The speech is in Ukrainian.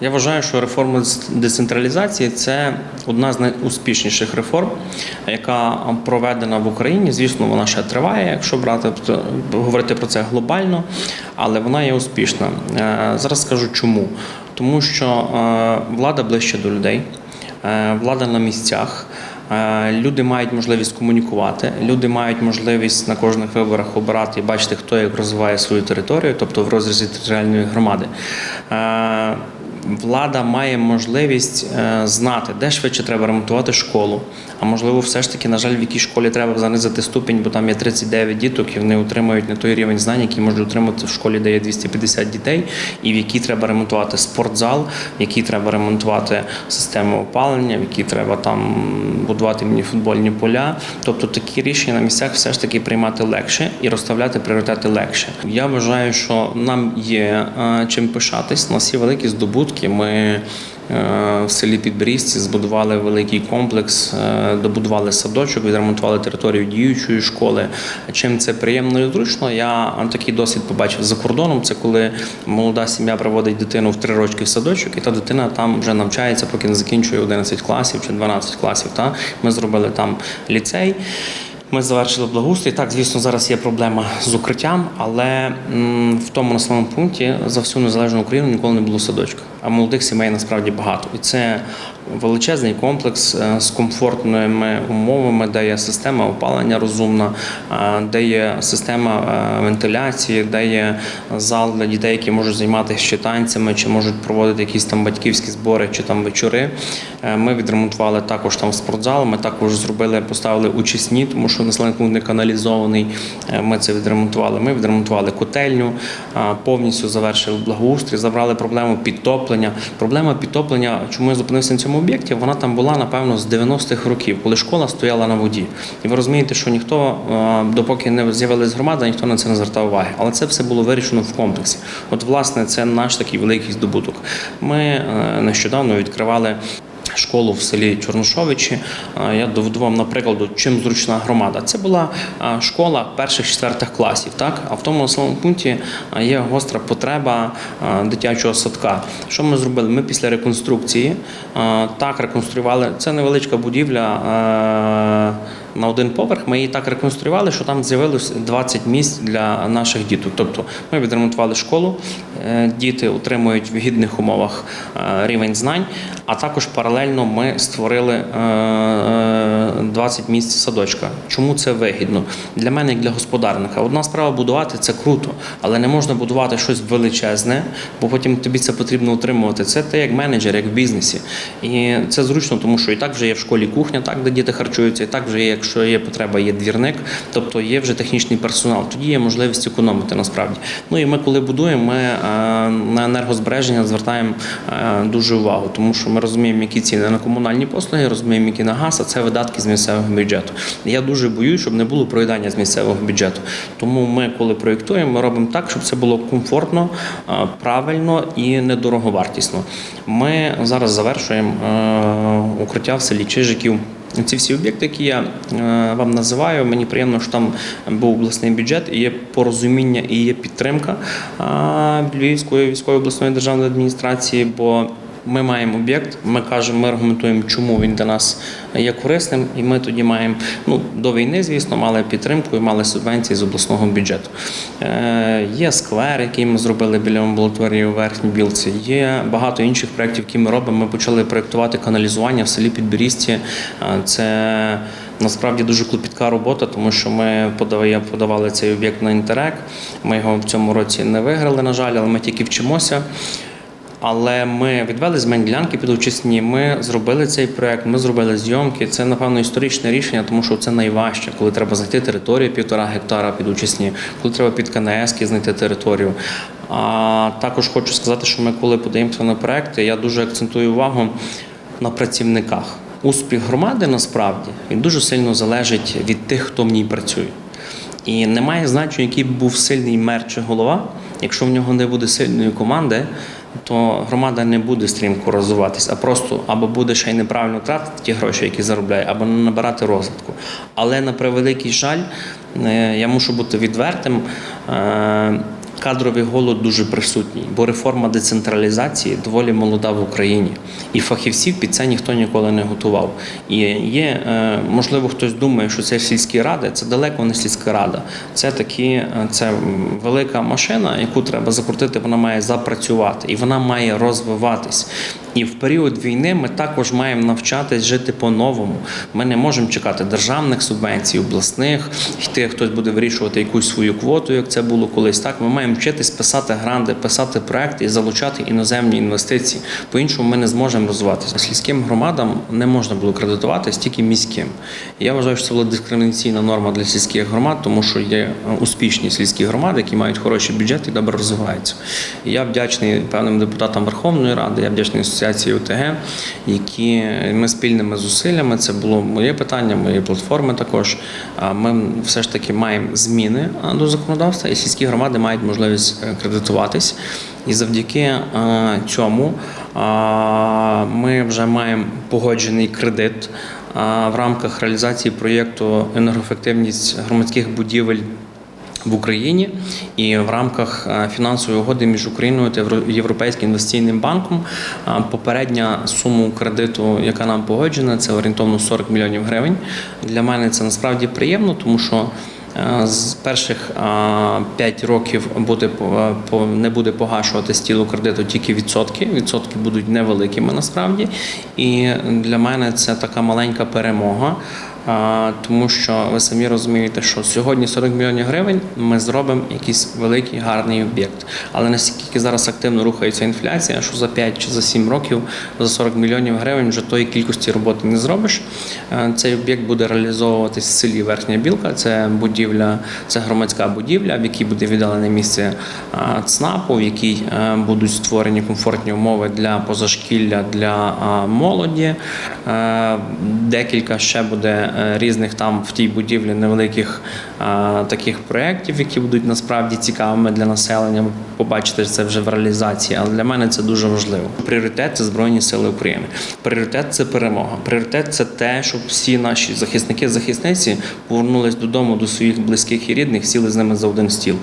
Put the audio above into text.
Я вважаю, що реформа децентралізації це одна з найуспішніших реформ, яка проведена в Україні. Звісно, вона ще триває, якщо брати говорити про це глобально, але вона є успішна. Е, Зараз скажу чому. Тому що е, влада ближче до людей, е, влада на місцях. Люди мають можливість комунікувати, люди мають можливість на кожних виборах обирати і бачити, хто як розвиває свою територію, тобто в розрізі територіальної громади. Влада має можливість е, знати, де швидше треба ремонтувати школу. А можливо, все ж таки, на жаль, в якій школі треба занизити ступінь, бо там є 39 діток і вони отримують не той рівень знань, який можуть отримати в школі, де є 250 дітей, і в якій треба ремонтувати спортзал, в якій треба ремонтувати систему опалення, в якій треба там будувати мініфутбольні поля. Тобто такі рішення на місцях все ж таки приймати легше і розставляти пріоритети легше. Я вважаю, що нам є е, чим пишатись. У нас є великі здобутки. Ми е, в селі Підберізці збудували великий комплекс, е, добудували садочок, відремонтували територію діючої школи. Чим це приємно і зручно? Я такий досвід побачив за кордоном. Це коли молода сім'я приводить дитину в три рочки в садочок, і та дитина там вже навчається, поки не закінчує 11 класів чи 12 класів. Та ми зробили там ліцей. Ми завершили благоустрій. Так, звісно, зараз є проблема з укриттям, але в тому населеному пункті за всю незалежну Україну ніколи не було садочка. А молодих сімей насправді багато. І це величезний комплекс е, з комфортними умовами, де є система опалення розумна, е, де є система е, вентиляції, де є зал для дітей, які можуть займатися ще танцями, чи можуть проводити якісь там батьківські збори чи там вечори. Ми відремонтували також там спортзал. Ми також зробили, поставили очисні, тому що населений пункт не каналізований. Ми це відремонтували. Ми відремонтували котельню, повністю завершили благоустрій, забрали проблему підтоплення. Проблема підтоплення, чому я зупинився на цьому об'єкті? Вона там була напевно з 90-х років, коли школа стояла на воді. І ви розумієте, що ніхто, е, допоки не з'явилась громада, ніхто на це не звертав уваги. Але це все було вирішено в комплексі. От, власне, це наш такий великий здобуток. Ми е, нещодавно відкривали. Школу в селі Чорношовичі. Е, Я доведу вам на прикладу, чим зручна громада. Це була е, школа перших четвертих класів. Так, а в тому населеному пункті е, є гостра потреба дитячого садка. Що ми зробили? Ми після реконструкції так реконструювали. Це невеличка будівля. На один поверх ми її так реконструювали, що там з'явилось 20 місць для наших діток. Тобто ми відремонтували школу, е, діти отримують в гідних умовах е, рівень знань, а також паралельно ми створили е, 20 місць садочка. Чому це вигідно? Для мене, як для господарника. Одна справа будувати це круто, але не можна будувати щось величезне, бо потім тобі це потрібно утримувати. Це ти як менеджер, як в бізнесі. І це зручно, тому що і так вже є в школі кухня, так де діти харчуються, і так вже є, якщо є потреба, є двірник, тобто є вже технічний персонал. Тоді є можливість економити насправді. Ну і ми, коли будуємо, ми е, на енергозбереження звертаємо е, дуже увагу, тому що ми розуміємо, які ціни на комунальні послуги, розуміємо, які на газ, а це видатки з місцевого бюджету. Я дуже боюсь, щоб не було проїдання з місцевого бюджету. Тому ми, коли проєктуємо, ми робимо так, щоб це було комфортно, е, правильно і недороговартісно. Ми зараз завершуємо е, укриття в селі Чижиків. Ці всі об'єкти, які я е, вам називаю, мені приємно, що там був обласний бюджет, і є порозуміння і є підтримка Львівської військової обласної державної адміністрації. бо ми маємо об'єкт, ми кажемо, ми аргументуємо, чому він для нас є корисним, і ми тоді маємо ну до війни, звісно, мали підтримку і мали субвенції з обласного бюджету. Е, є сквер, який ми зробили біля амбулаторії у верхній білці. Є багато інших проєктів, які ми робимо. Ми почали проєктувати каналізування в селі Підберізці. Е, Це Насправді дуже клопітка робота, тому що ми подавали цей об'єкт на інтерек. Ми його в цьому році не виграли, на жаль, але ми тільки вчимося. Але ми відвели земельні ділянки під очисні. Ми зробили цей проект, ми зробили зйомки. Це напевно історичне рішення, тому що це найважче, коли треба знайти територію півтора гектара під очисні, коли треба під КНС знайти територію. А також хочу сказати, що ми, коли подаємося на проекти, я дуже акцентую увагу на працівниках. Успіх громади насправді він дуже сильно залежить від тих, хто в ній працює. І немає значення, який був сильний мер чи голова. Якщо в нього не буде сильної команди, то громада не буде стрімко розвиватися, а просто або буде ще й неправильно тратити ті гроші, які заробляє, або не набирати розвитку. Але на превеликий жаль, е, я мушу бути відвертим. Кадровий голод дуже присутній, бо реформа децентралізації доволі молода в Україні, і фахівців під це ніхто ніколи не готував. І є, е, можливо, хтось думає, що це сільські ради, це далеко не сільська рада. Це такі, е, це велика машина, яку треба закрутити, вона має запрацювати і вона має розвиватись. І в період війни ми також маємо навчатись жити по-новому. Ми не можемо чекати державних субвенцій, обласних, йти хтось буде вирішувати якусь свою квоту, як це було колись. Так, ми маємо вчитись писати гранди, писати проекти і залучати іноземні інвестиції. По-іншому ми не зможемо розвиватися. Сільським громадам не можна було кредитуватись, тільки міським. Я вважаю, що це була дискримінаційна норма для сільських громад, тому що є е, успішні сільські громади, які мають хороші бюджети і добре розвиваються. Я вдячний певним депутатам Верховної Ради, я вдячний асоціації ОТГ, які ми спільними зусиллями. Це було моє питання, моєї платформи також. Ми все ж таки маємо зміни до законодавства, і сільські громади мають можливість е, кредитуватись. І завдяки е, цьому ми вже маємо погоджений кредит в рамках реалізації проєкту енергоефективність громадських будівель в Україні і в рамках е, фінансової угоди між Україною та Європейським інвестиційним банком е, попередня сума кредиту, яка нам погоджена, це орієнтовно 40 мільйонів гривень. Для мене це насправді приємно, тому що. е, З перших 5 років буде по- не буде погашувати стілу кредиту тільки відсотки. Відсотки будуть невеликими насправді. І для мене це така маленька перемога. Тому що ви самі розумієте, що сьогодні 40 мільйонів гривень ми зробимо якийсь великий гарний об'єкт. Але наскільки зараз активно рухається інфляція, що за 5 чи за 7 років за 40 мільйонів гривень вже тої кількості роботи не зробиш. Е, Цей об'єкт буде реалізовуватись в селі Верхня Білка. Це будівля, це громадська будівля, в якій буде віддалене місце а, ЦНАПу, в якій е, будуть створені комфортні умови для позашкілля для молоді. Е, Декілька ще буде е, різних там в тій будівлі невеликих е, таких проєктів, які будуть насправді цікавими для населення. Побачити це вже в реалізації, але для мене це дуже важливо. Пріоритет це Збройні Сили України. Пріоритет це перемога. Пріоритет це те, щоб всі наші захисники, захисниці повернулись додому до своїх близьких і рідних, сіли з ними за один стіл.